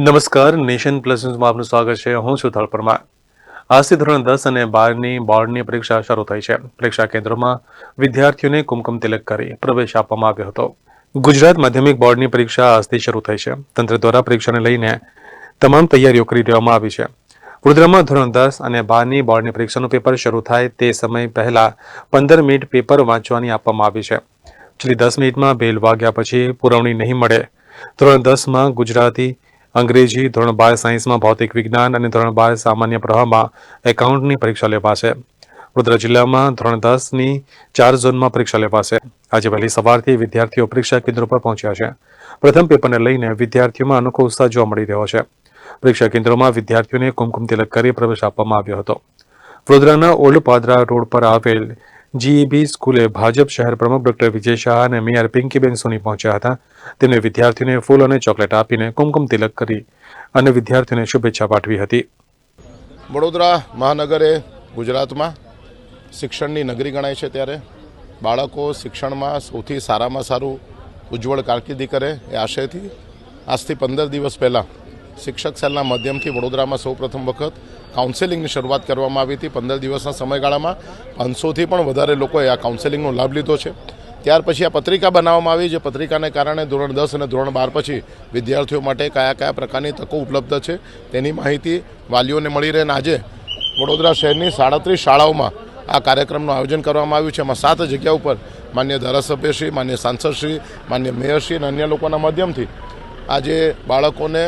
નમસ્કાર, nation plus ન્યૂઝમાં આપનું સ્વાગત છે. હું છું થળ પરમાર. આજથી ધોરણ દસ અને બારની બોર્ડની પરીક્ષા શરૂ થઈ છે. પરીક્ષા કેન્દ્રોમાં વિદ્યાર્થીઓને કુમકુમ તિલક કરી પ્રવેશ આપવામાં આવ્યો હતો. ગુજરાત માધ્યમિક બોર્ડની પરીક્ષા આજથી શરૂ થઈ છે. તંત્ર દ્વારા પરીક્ષાને લઈને તમામ તૈયારીઓ કરી દેવામાં આવી છે. વડોદરામાં ધોરણ દસ અને બારની બોર્ડની પરીક્ષાનું પેપર શરૂ થાય તે સમય પહેલા પંદર મિનિટ પેપર વાંચવાની આપવામાં આવી છે. છેલ્લી દસ મિનિટમાં બેલ વાગ્યા પછી પુરવણી નહીં મળે. ધોરણ દસમાં ગુજરાતી અંગ્રેજી, ધોરણ બાર સાયન્સમાં ભૌતિક વિજ્ઞાન અને ધોરણ બાર સામાન્ય પ્રવાહમાં એકાઉન્ટની પરીક્ષા લેવાશે. વડોદરા જિલ્લામાં ધોરણ દસની ચાર ઝોનમાં પરીક્ષા લેવાશે. આજે વહેલી સવારથી વિદ્યાર્થીઓ પરીક્ષા કેન્દ્રો પર પહોંચ્યા છે. પ્રથમ પેપરને લઈને વિદ્યાર્થીઓમાં અનોખો ઉત્સાહ જોવા મળી રહ્યો છે. પરીક્ષા કેન્દ્રોમાં વિદ્યાર્થીઓને કુમકુમ તિલક કરી પ્રવેશ આપવામાં આવ્યો હતો. વડોદરાના ઓલ્ડ પાદરા રોડ પર આવેલ જીઈબી સ્કૂલે ભાજપ શહેર પ્રમુખ ડોક્ટર વિજય શાહ અને મેયર પિંકીબેન સોની પહોંચ્યા હતા. તેમણે વિદ્યાર્થીઓને ફૂલ અને ચોકલેટ આપીને કુમકુમ તિલક કરી અને વિદ્યાર્થીઓને શુભેચ્છા પાઠવી હતી. વડોદરા મહાનગરે ગુજરાતમાં શિક્ષણની નગરી ગણાય છે ત્યારે. બાળકો શિક્ષણમાં સૌથી સારામાં સારું ઉજ્જવળ કારકિર્દી કરે એ આશયથી આજથી પંદર દિવસ પહેલાં શિક્ષક સેલના માધ્યમથી વડોદરામાં સૌ પ્રથમ વખત કાઉન્સેલિંગની શરૂઆત કરવામાં આવી હતી. પંદર દિવસના સમયગાળામાં પાંચસોથી પણ વધારે લોકોએ આ કાઉન્સેલિંગનો લાભ લીધો છે. ત્યાર પછી આ પત્રિકા બનાવવામાં આવી, જે પત્રિકાને કારણે ધોરણ દસ અને ધોરણ બાર પછી વિદ્યાર્થીઓ માટે કયા કયા પ્રકારની તકો ઉપલબ્ધ છે તેની માહિતી વાલીઓને મળી રહે આજે વડોદરા શહેરની સાડત્રીસ શાળાઓમાં આ કાર્યક્રમનું આયોજન કરવામાં આવ્યું છે. એમાં સાત જગ્યા ઉપર માન્ય ધારાસભ્યશ્રી માન્ય સાંસદશ્રી માન્ય મેયરશ્રી અને અન્ય લોકોના માધ્યમથી આજે બાળકોને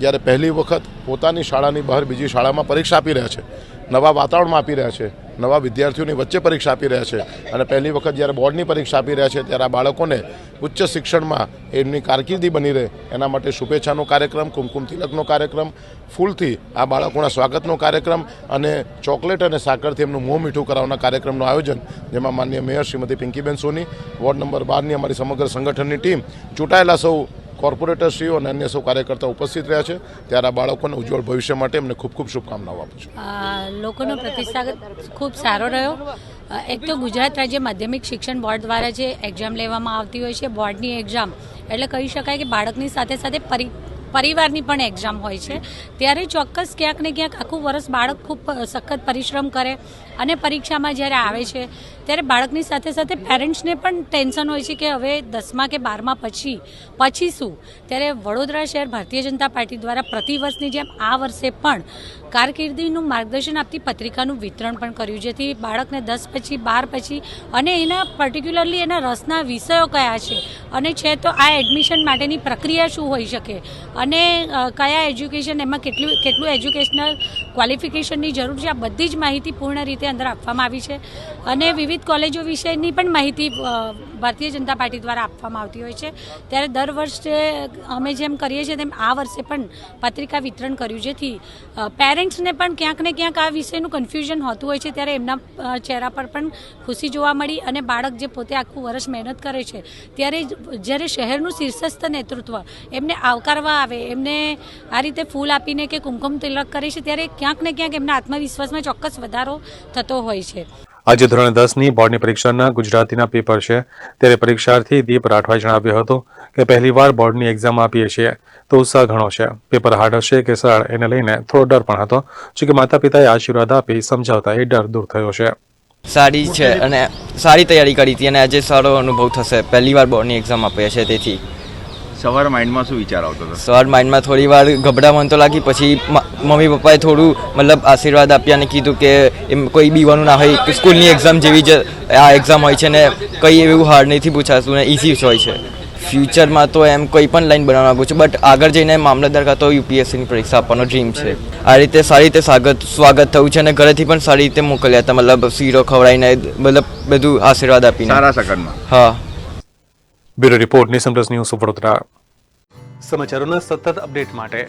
જ્યારે પહેલી વખત પોતાની શાળાની બહાર બીજી શાળામાં પરીક્ષા આપી રહ્યા છે, નવા વાતાવરણમાં આપી રહ્યા છે, નવા વિદ્યાર્થીઓની વચ્ચે પરીક્ષા આપી રહ્યા છે અને પહેલી વખત જ્યારે બોર્ડની પરીક્ષા આપી રહ્યા છે ત્યારે આ બાળકોને ઉચ્ચ શિક્ષણમાં એમની કારકિર્દી બની રહે. એના માટે શુભેચ્છાનો કાર્યક્રમ, કુમકુમ તિલકનો કાર્યક્રમ, ફૂલથી આ બાળકોના સ્વાગતનો કાર્યક્રમ અને ચોકલેટ અને સાકરથી એમનું મોં મીઠું કરાવવાના કાર્યક્રમનું આયોજન, જેમાં માન્ય mayor Shrimati Pinkiben Soni, ward number બારની અમારી સમગ્ર સંગઠનની ટીમ ચૂંટાયેલા સૌ કોર્પોરેટરશ્રીઓ અને અન્ય સૌ કાર્યકર્તાઓ ઉપસ્થિત રહ્યા છે. ત્યારે આ બાળકોને ઉજ્જવળ ભવિષ્ય માટે એમને ખૂબ ખૂબ શુભકામનાઓ આપું છું. લોકોનો પ્રતિસાદ ખૂબ સારો રહ્યો. એક તો ગુજરાત રાજ્ય માધ્યમિક શિક્ષણ બોર્ડ દ્વારા જે એક્ઝામ લેવામાં આવતી હોય છે, બોર્ડની એક્ઝામ, એટલે કહી શકાય કે બાળકની સાથે સાથે પરી પરિવારની પણ એક્ઝામ હોય છે. ત્યારે ચોક્કસ ક્યાંક ને ક્યાંક આખું વર્ષ બાળક ખૂબ સખત પરિશ્રમ કરે અને પરીક્ષામાં જ્યારે આવે છે, ત્યારે બાળકની સાથે સાથે પેરેન્ટ્સને પણ ટેન્શન હોય છે કે હવે દસમા કે બારમા પછી પછી શું? ત્યારે વડોદરા શહેર ભારતીય જનતા પાર્ટી દ્વારા પ્રતિવર્ષની જેમ આ વર્ષે પણ કારકિર્દીનું માર્ગદર્શન આપતી પત્રિકાનું વિતરણ પણ કર્યું, જેથી બાળકને દસ પછી, બાર પછી અને એના પર્ટિક્યુલરલી એના રસના વિષયો કયા છે અને છે તો આ એડમિશન માટેની પ્રક્રિયા શું હોઈ શકે? અને કયા એજ્યુકેશન એમાં કેટલું કેટલું એજ્યુકેશનલ ક્વોલિફિકેશનની જરૂર છે. આ બધી જ માહિતી પૂર્ણ રીતે અંદર આપવામાં આવી છે અને વિવિધ કોલેજો વિશેની પણ માહિતી ભારતીય જનતા પાર્ટી દ્વારા આપવામાં આવતી હોય છે. ત્યારે દર વર્ષે અમે જેમ કરીએ છીએ તેમ આ વર્ષે પણ પત્રિકા વિતરણ કર્યું જેથી પેરેન્ટ્સને પણ ક્યાંક ને ક્યાંક આ વિષયનું કન્ફ્યુઝન હોતું હોય છે. ત્યારે એમના ચહેરા પર પણ ખુશી જોવા મળી અને બાળક જે પોતે આખું વર્ષ મહેનત કરે છે, ત્યારે જ્યારે શહેરનું શીર્ષસ્થ નેતૃત્વ એમને આવકારવા આવે, એમને આ રીતે ફૂલ આપીને કે કુમકુમ તિલક કરે છે, ત્યારે ક્યાંક ને ક્યાંક એમના આત્મવિશ્વાસમાં ચોક્કસ વધારો થતો હોય છે. આજે ધોરણ દસની બોર્ડની પરીક્ષાના ગુજરાતીના પેપર છે. ત્યારે પરીક્ષાર્થી દીપ રાઠવાએ જણાવ્યું હતું કે પહેલીવાર બોર્ડની એક્ઝામ આપીએ છીએ તો ઉત્સાહ ઘણો છે. પેપર હાર્ડ હશે કે સરળ એને લઈને થોડો ડર પણ હતો. જો કે માતા પિતાએ આશીર્વાદ આપી સમજાવતા એ ડર દૂર થયો છે. સારી છે અને સારી તૈયારી કરી હતી અને આજે સારો અનુભવ થશે. પહેલી વાર બોર્ડની એક્ઝામ આપીએ છે તેથી. સવાર માઇન્ડમાં શું વિચાર આવતો હતો? સવાર માઇન્ડમાં થોડી વાર ગભરામણ તો લાગી પછી મમ્મી પપ્પાએ થોડું મતલબ આશીર્વાદ આપ્યા અને કીધું કે એમ કોઈ બીવાનું ના હોય સ્કૂલની એક્ઝામ જેવી જ આ એક્ઝામ હોય છે ને કંઈ એવું હાર્ડ નથી પૂછાતું ને ઇઝી જ હોય છે. ફ્યુચરમાં તો એમ કોઈ પણ લાઈન બનાવવા માગું છું બટ આગળ જઈને મામલતદાર કાં તો યુપીએસસીની પરીક્ષા આપવાનો ડ્રીમ છે. આ રીતે સારી રીતે સ્વાગત સ્વાગત થયું છે અને ઘરેથી પણ સારી રીતે મોકલ્યા હતા મતલબ શીરો ખવડાવીને મતલબ બધું આશીર્વાદ આપીને. સારા સગનમાં. હા. બ્યુરો રિપોર્ટ નિસમ પ્લસ ન્યૂઝ વડોદરા. સમાચારોના સતત અપડેટ માટે